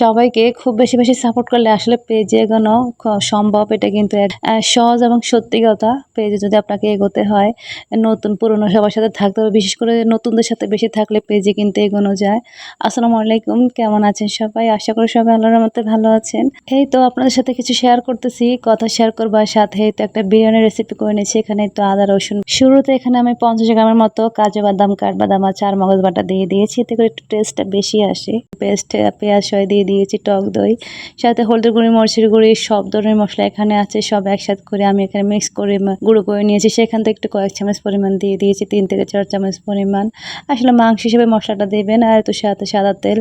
সবাইকে খুব বেশি বেশি সাপোর্ট করলে আসলে পেজে এগোনো সম্ভব। এটা কিন্তু সহজ এবং সত্যি কথা। পেজে যদি আপনাকে এগোতে হয়, নতুন পুরনো সবার সাথে থাকতে হবে। বিশেষ করে নতুনদের সাথে বেশি থাকলে পেজে কিন্তু এগোনো যায়। আসসালামু আলাইকুম, কেমন আছেন সবাই? আশা করি সবাই আল্লাহর মধ্যে ভালো আছেন। এই তো আপনাদের সাথে কিছু শেয়ার করতেছি। কথা শেয়ার করবার সাথে তো একটা বিরিয়ানি রেসিপি করে নিয়েছি। এখানে তো আদা, রসুন। শুরুতে এখানে আমি পঞ্চাশ গ্রামের মতো কাজু, বাদাম কাঠবাদাম আর চার মগজ বাটা দিয়ে দিয়েছি। এতে করে একটু টেস্টটা বেশি আসে। পেস্ট পেঁয়াজ, সয় দিয়ে দিয়েছি টক দই। সাথে হলুদের গুঁড়ি, মরিচের গুঁড়ি, সব ধরনের মশলা এখানে আছে, সব একসাথে করে আমি এখানে মিক্স করে গুঁড়ো করে নিয়েছি। সেখান থেকে একটু কয়েক চামচ পরিমাণ দিয়ে দিয়েছি, তিন থেকে চার চামচ পরিমাণ। আসলে মাংস হিসেবে মশলাটা দেবেন, আর তো সাথে সাদা তেল।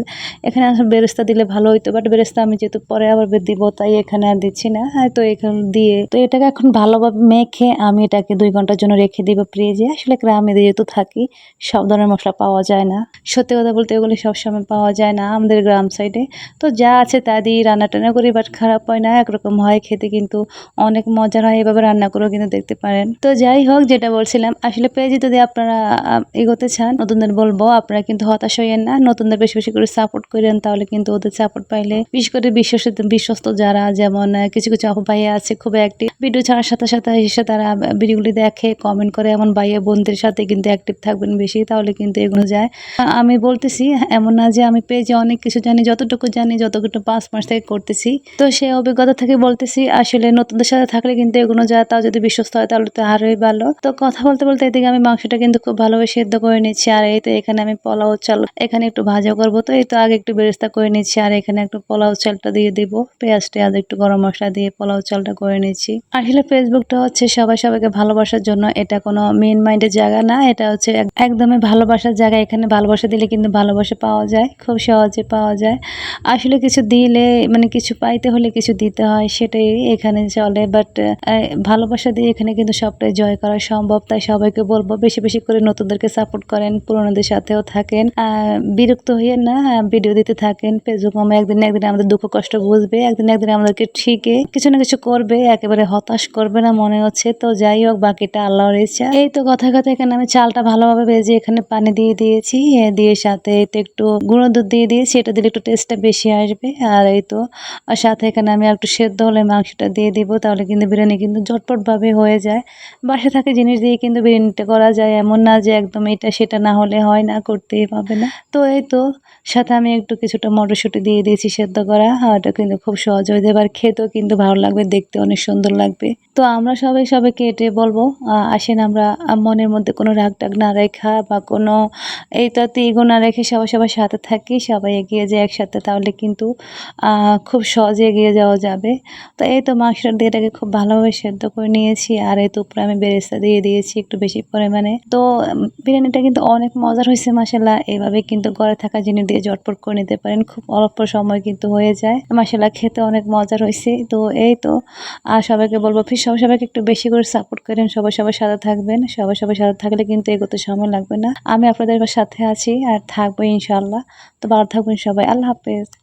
এখানে আসলে বেরেস্তা দিলে ভালো হইতো বাট বেরেস্তা আমি যেহেতু পরে আবার দিব, তাই এখানে আর দিচ্ছি না। আর তো এখানে দিয়ে তো এটাকে এখন ভালোভাবে মেখে আমি এটাকে দুই ঘণ্টার জন্য রেখে দিব ফ্রিজে আসলে গ্রামে যেহেতু থাকি, সব ধরনের মশলা পাওয়া যায় না। সত্যি কথা বলতে এগুলি সবসময় পাওয়া যায় না আমাদের গ্রাম সাইডে তো যা আছে তা দিয়ে রান্না টান্না করি বাট খারাপ হয় না, একরকম হয় খেতে কিন্তু অনেক মজার হয় এভাবে রান্না করেও কিন্তু দেখতে পারেন। তো যাই হোক, যেটা বলছিলাম, আসলে পেজে যদি আপনারা এগোতে চান, নতুনদের বলব, আপনারা কিন্তু হতাশ হইয়েন না, নতুনদের বেশি বেশি করে সাপোর্ট করেন, তাহলে কিন্তু ওদের সাপোর্ট পাইলে, বিশেষ করে বিশ্বস্ত বিশ্বস্ত যারা, যেমন কিছু কিছু আপু ভাইয়া আছে খুব অ্যাক্টিভ ভিডিও ছাড়ার সাথে সাথে এসে তারা ভিডিওগুলি দেখে কমেন্ট করে, এমন ভাইয়া বোনদের সাথে কিন্তু অ্যাক্টিভ থাকবেন বেশি, তাহলে কিন্তু এগুলো যায়। আমি বলতেছি, এমন না যে আমি পেজে অনেক কিছু জানি, যতটুকু জানি যতটুকু পাঁচ মাস থেকে করতেছি। তো সেই অভিজ্ঞতা থেকে বলতেছি, আসলে নতুনদের সাথে থাকলে কিন্তু এগুলো যায় তাও যদি বিশ্বস্ত হয় তাহলে তো আরোই ভালো। তো কথা বলতে বলতে এদিকে আমি মাংসটা কিন্তু খুব ভালোভাবে সেদ্ধ করে নিচ্ছি, আর এই তো এখানে আমি পোলাও চাল, এখানে একটু ভাজা করব। তো এই তো আগে একটু বেরেস্তা করে নিচ্ছি, আর এখানে একটু পোলাও চালটা দিয়ে দিব। পেঁয়াজ টেয়াজ একটু গরম মশলা দিয়ে পোলাও চালটা করে নিচ্ছি। আসলে ফেসবুকটা হচ্ছে সবাই সবাইকে ভালোবাসার জন্য, এটা কোনো মেন মাইন্ডের জায়গা না, এটা হচ্ছে এক- একদমই ভালোবাসার জায়গা। এখানে ভালোবাসা দিলে কিন্তু ভালোবাসা পাওয়া যায়, খুব সহজে পাওয়া যায়। আসলে কিছু দিলে মানে কিছু পাইতে হলে কিছু দিতে হয়, সেটাই এখানে চলে। বাট ভালোবাসা দিয়ে এখানে কিন্তু সবটাই জয় করা সম্ভব। তাই সবাইকে বলব, বেশি বেশি করে নতুনদেরকে সাপোর্ট করেন, পুরোনোদের সাথেও থাকেন। বিরক্ত হয়ে না ভিডিও দিতে থাকেন। ফেসবুক মামা একদিন একদিন আমাদের দুঃখ কষ্ট বুঝবে, একদিন একদিন আমাদেরকে ঠিকই কিছু না কিছু করবে, একেবারে হতাশ করবে না মনে হচ্ছে। তো যাই হোক, বাকিটা আল্লাহর ইচ্ছা। এই তো কথা কথা এখানে আমি চালটা ভালোভাবে ভেজে এখানে পানি দিয়ে দিয়েছি দিয়ে সাথে একটু গুঁড়ো দুধ দিয়ে দিয়েছি, এটা দিলে একটু টেস্টটা বেশি আসবে। আর এই তো সাথে এখানে আমি একটু সেদ্ধ হলে মাংসটা দিয়ে দিব, তাহলে কিন্তু বিরিয়ানি কিন্তু ঝটপটভাবে হয়ে যায়। বাসা থাকে জিনিস দিয়ে কিন্তু বিরিয়ানিটা করা যায়, এমন না যে একদম এটা সেটা না হলে হয় না, করতেই পাবে না। তো এই তো, সাথে আমি একটু কিছুটা মটরশুঁটি দিয়ে দিয়েছি সেদ্ধ করা এটা কিন্তু খুব সহজ হয়ে যাবে, আর খেতেও কিন্তু ভালো লাগবে, দেখতে অনেক সুন্দর লাগবে। তো আমরা সবাই সবাইকে এটাই বলব আসেন আমরা মনের মধ্যে কোনো রাগ টাগ না রেখা বা কোনো এইটাতে ইগো না রেখে সবাই সবার সাথে থাকি, সবাই এগিয়ে যায় একসাথে, তাহলে কিন্তু খুব সহজে এগিয়ে যাওয়া যাবে। তো এই তো মাংসটা দিয়ে এটাকে খুব ভালোভাবে সেদ্ধ করে নিয়েছি, আর এই তো উপরে আমি বেরেস্তা দিয়ে দিয়েছি একটু বেশি পরিমাণে। তো বিরিয়ানিটা কিন্তু অনেক মজার হয়েছে মাসাল্লাহ এইভাবে কিন্তু ঘরে থাকা জিনিস দিয়ে জটপট করে নিতে পারেন, খুব অল্প সময় কিন্তু হয়ে যায়। মাসাল্লাহ খেতে অনেক মজার হয়েছে। তো এই তো, আর সবাইকে বলব ফির সবাই, সবাইকে একটু বেশি করে সাপোর্ট করেন, সবাই, সবার সাথে থাকবেন। সবাই, সবার সাথে থাকলে কিন্তু এগোতে সময় লাগবে না। আমি আপনাদের সাথে আছি আর থাকব ইনশাল্লাহ তো ভালো থাকবেন সবাই, আল্লাহ হাফেজ।